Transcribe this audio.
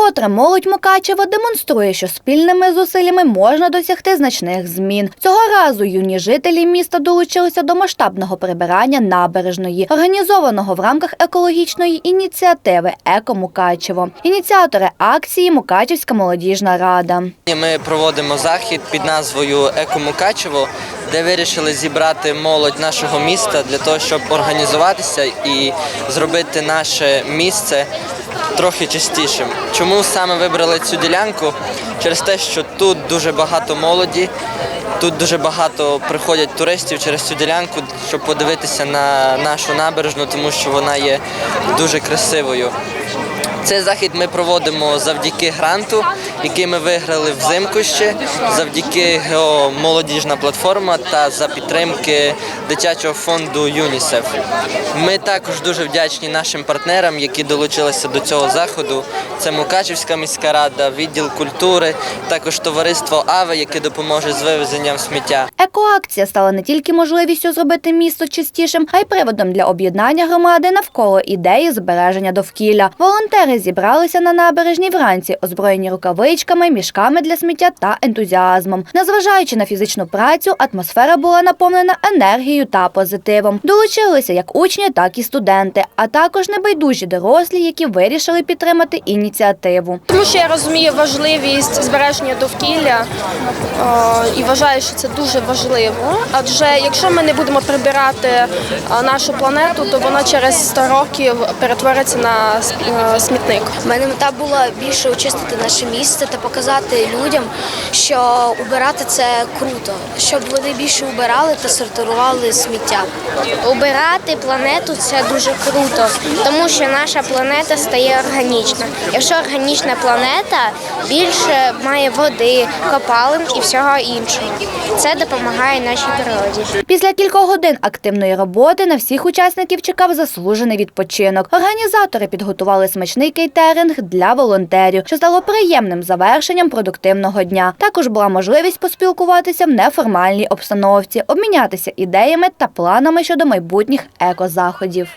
Вкотре молодь Мукачева демонструє, що спільними зусиллями можна досягти значних змін. Цього разу юні жителі міста долучилися до масштабного прибирання набережної, організованого в рамках екологічної ініціативи Еко Мукачево. Ініціатори акції Мукачівська молодіжна рада. Ми проводимо захід під назвою Еко Мукачево, де вирішили зібрати молодь нашого міста для того, щоб організуватися і зробити наше місце трохи чистішим. Чому саме вибрали цю ділянку? Через те, що тут дуже багато молоді, тут дуже багато приходять туристів через цю ділянку, щоб подивитися на нашу набережну, тому що вона є дуже красивою. Цей захід ми проводимо завдяки гранту, який ми виграли взимку ще, завдяки Молодіжна платформа та за підтримки дитячого фонду ЮНІСЕФ. Ми також дуже вдячні нашим партнерам, які долучилися до цього заходу. Це Мукачівська міська рада, відділ культури, також товариство АВЕ, яке допоможе з вивезенням сміття. Екоакція стала не тільки можливістю зробити місто чистішим, а й приводом для об'єднання громади навколо ідеї збереження довкілля. Волонтери зібралися на набережній вранці, озброєні рукавичками, мішками для сміття та ентузіазмом. Незважаючи на фізичну працю, атмосфера була наповнена енергією та позитивом. Долучилися як учні, так і студенти, а також небайдужі дорослі, які вирішили підтримати ініціативу. Тому що я розумію важливість збереження довкілля е, і вважаю, що це дуже важливо. Адже якщо ми не будемо прибирати е, нашу планету, то вона через 100 років перетвориться на е, смітник. У мене мета була більше очистити наше місце та показати людям, що убирати це круто, щоб вони більше убирали та сортували сміття. Убирати планету це дуже круто, тому що наша планета стає органічна. Якщо органічна планета більше має води, копалин і всього іншого. Це допомагає нашій природі. Після кількох годин активної роботи на всіх учасників чекав заслужений відпочинок. Організатори підготували смачний кейтеринг для волонтерів, що стало приємним завершенням продуктивного дня. Також була можливість поспілкуватися в неформальній обстановці, обмінятися ідеями та планами щодо майбутніх екозаходів.